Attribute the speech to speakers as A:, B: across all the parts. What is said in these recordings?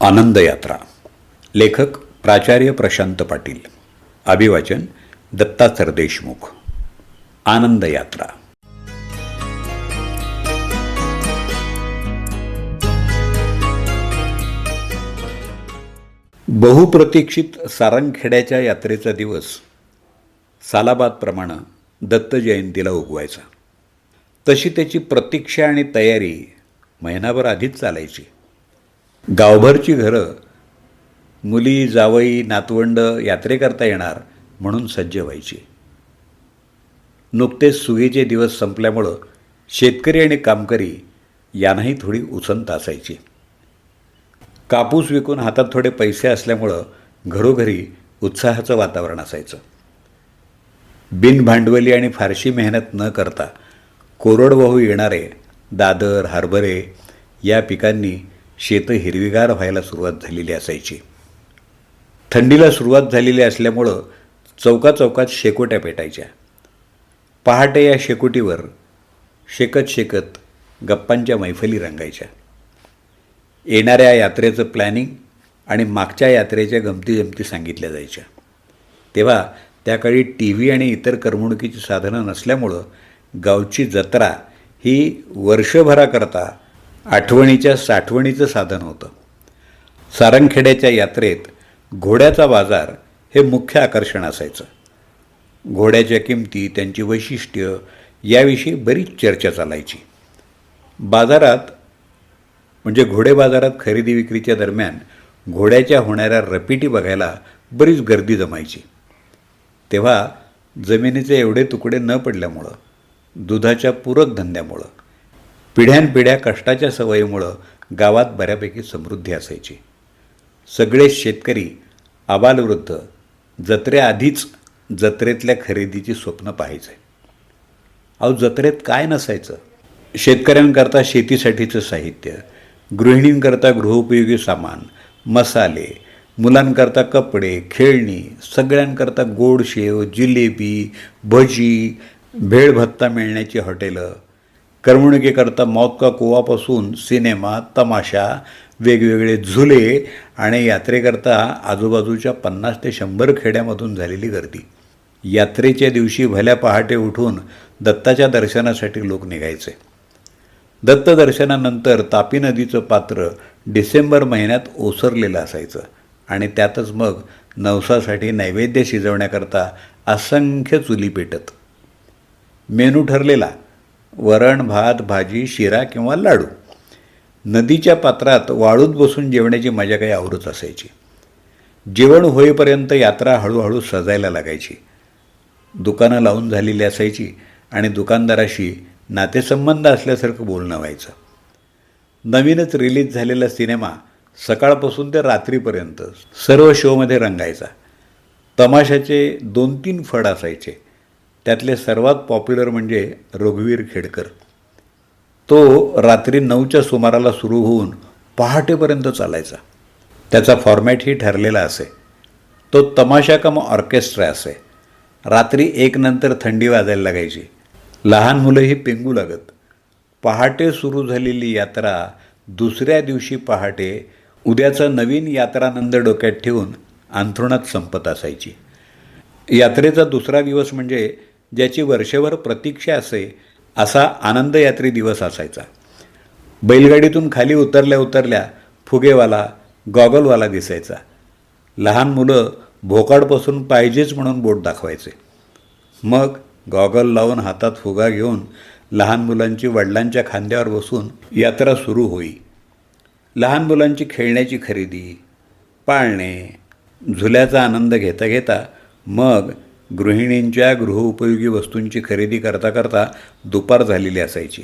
A: आनंद यात्रा लेखक प्राचार्य प्रशांत पाटील. अभिवाचन दत्ता सरदेशमुख आनंद यात्रा बहुप्रतीक्षित सारंगखेड्याच्या यात्रेचा दिवस सालाबादप्रमाणे दत्त जयंतीला उगवायचा. तशी त्याची प्रतीक्षा आणि तयारी महिनाभर आधीच चालायची. गावभरची घरं मुली जावई नातवंड यात्रे करता येणार म्हणून सज्ज व्हायची. नुकतेच सुगीचे दिवस संपल्यामुळं शेतकरी आणि कामकरी यांनाही थोडी उसंत असायची. कापूस विकून हातात थोडे पैसे असल्यामुळं घरोघरी उत्साहाचं वातावरण असायचं. बिनभांडवली आणि फारशी मेहनत न करता कोरडवाहू येणारे दादर हरभरे या पिकांनी शेतं हिरवीगार व्हायला सुरुवात झालेली असायची. थंडीला सुरुवात झालेली असल्यामुळं चौका चौकात शेकोट्या पेटायच्या. पहाटे या शेकोटीवर शेकत शेकत गप्पांच्या मैफली रंगायच्या. येणाऱ्या यात्रेचं प्लॅनिंग आणि मागच्या यात्रेच्या गमती जमती सांगितल्या जायच्या. तेव्हा त्या काळी टी व्ही आणि इतर करमणुकीची साधनं नसल्यामुळं गावची जत्रा ही वर्षभराकरता आठवणीच्या साठवणीचं साधन होतं. सारंगखेड्याच्या यात्रेत घोड्याचा बाजार हे मुख्य आकर्षण असायचं. घोड्याच्या किमती त्यांची वैशिष्ट्य याविषयी बरीच चर्चा चालायची. बाजारात म्हणजे घोडे बाजारात खरेदी विक्रीच्या दरम्यान घोड्याच्या होणाऱ्या रपिटी बघायला बरीच गर्दी जमायची. तेव्हा जमिनीचे एवढे तुकडे न पडल्यामुळं दुधाच्या पूरक धंद्यामुळं पिढ्यानपिढ्या कष्टाच्या सवयीमुळं गावात बऱ्यापैकी समृद्धी असायची. सगळे शेतकरी आबालवृद्ध जत्रेआधीच जत्रेतल्या खरेदीची स्वप्न पाहायचे. अहो जत्रेत काय नसायचं? शेतकऱ्यांकरता शेतीसाठीचं साहित्य गृहिणींकरता गृहोपयोगी सामान मसाले मुलांकरता कपडे खेळणी सगळ्यांकरता गोड शेव जिलेबी भजी भेळभत्ता मिळण्याची हॉटेलं करमणुकीकरता मौत का कुवापासून सिनेमा तमाशा वेगवेगळे झुले आणि यात्रेकरता आजूबाजूच्या पन्नास ते शंभर खेड्यामधून झालेली गर्दी. यात्रेच्या दिवशी भल्या पहाटे उठून दत्ताच्या दर्शनासाठी लोक निघायचे. दत्त दर्शनानंतर तापी नदीचं पात्र डिसेंबर महिन्यात ओसरलेलं असायचं आणि त्यातच मग नवसासाठी नैवेद्य शिजवण्याकरता असंख्य चुली पेटत. मेनू ठरलेला वरण भात भाजी शिरा किंवा लाडू. नदीच्या पात्रात वाळूत बसून जेवण्याची मजा काही आवडत असायची. जेवण होईपर्यंत यात्रा हळूहळू सजायला लागायची. दुकानं लावून झालेली असायची आणि दुकानदाराशी नातेसंबंध असल्यासारखं बोलणं व्हायचं. नवीनच रिलीज झालेला सिनेमा सकाळपासून ते रात्रीपर्यंत सर्व शोमध्ये रंगायचा. तमाशाचे दोन तीन फड असायचे. त्यातले सर्वात पॉप्युलर म्हणजे रघुवीर खेडकर. तो रात्री नऊच्या सुमाराला सुरू होऊन पहाटेपर्यंत चालायचा. त्याचा फॉर्मॅटही ठरलेला असे. तो तमाशा कम ऑर्केस्ट्रा असे. रात्री एक नंतर थंडी वाजायला लागायची. लहान मुलंही पेंगू लागत. पहाटे सुरू झालेली यात्रा दुसऱ्या दिवशी पहाटे उद्याचा नवीन यात्रानंद डोक्यात ठेवून अंथरुणात संपत असायची. यात्रेचा दुसरा दिवस म्हणजे ज्याची वर्षभर प्रतीक्षा असे असा आनंदयात्री दिवस असायचा. बैलगाडीतून खाली उतरल्या उतरल्या फुगेवाला गॉगलवाला दिसायचा. लहान मुलं भोकाडपासून पाहिजेच म्हणून बोट दाखवायचे. मग गॉगल लावून हातात फुगा घेऊन लहान मुलांची वडिलांच्या खांद्यावर बसून यात्रा सुरू होई. लहान मुलांची खेळण्याची खरेदी पाळणे झुल्याचा आनंद घेता घेता मग गृहिणींच्या गृहोपयोगी वस्तूंची खरेदी करता करता दुपार झालेली असायची.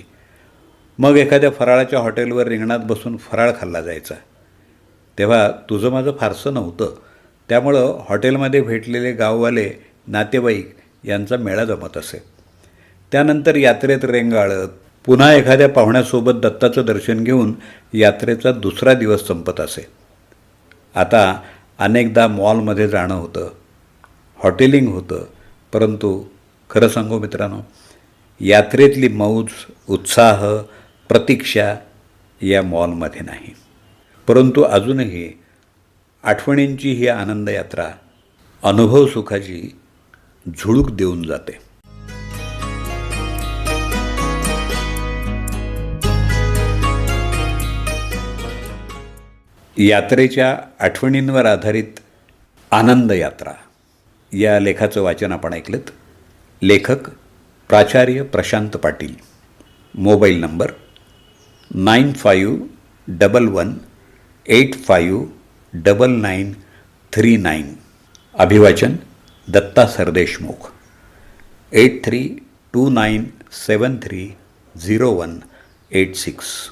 A: मग एखाद्या फराळाच्या हॉटेलवर रिंगणात बसून फराळ खाल्ला जायचा. तेव्हा तुझं माझं फारसं नव्हतं. त्यामुळं हॉटेलमध्ये भेटलेले गाववाले नातेवाईक यांचा मेळा जमत असे. त्यानंतर यात्रेत रेंगाळत पुन्हा एखाद्या पाहुण्यासोबत दत्ताचं दर्शन घेऊन यात्रेचा दुसरा दिवस संपत असे. आता अनेकदा मॉलमध्ये जाणं होतं. हॉटेलिंग होतं. परंतु खरं सांगू मित्रांनो यात्रेतली मौज उत्साह प्रतीक्षा या मॉलमध्ये नाही. परंतु अजूनही आठवणींची ही आनंद यात्रा अनुभव सुखाची झुळूक देऊन जाते. यात्रेच्या आठवणींवर आधारित आनंद यात्रा या लेखाचं वाचन आपण ऐकलं लेखक प्राचार्य Prashant Patil. Mobile number nine five double one eight five double nine three nine. अभिवाचन Datta Sardeshmukh. Eight three two nine seven three zero one eight six.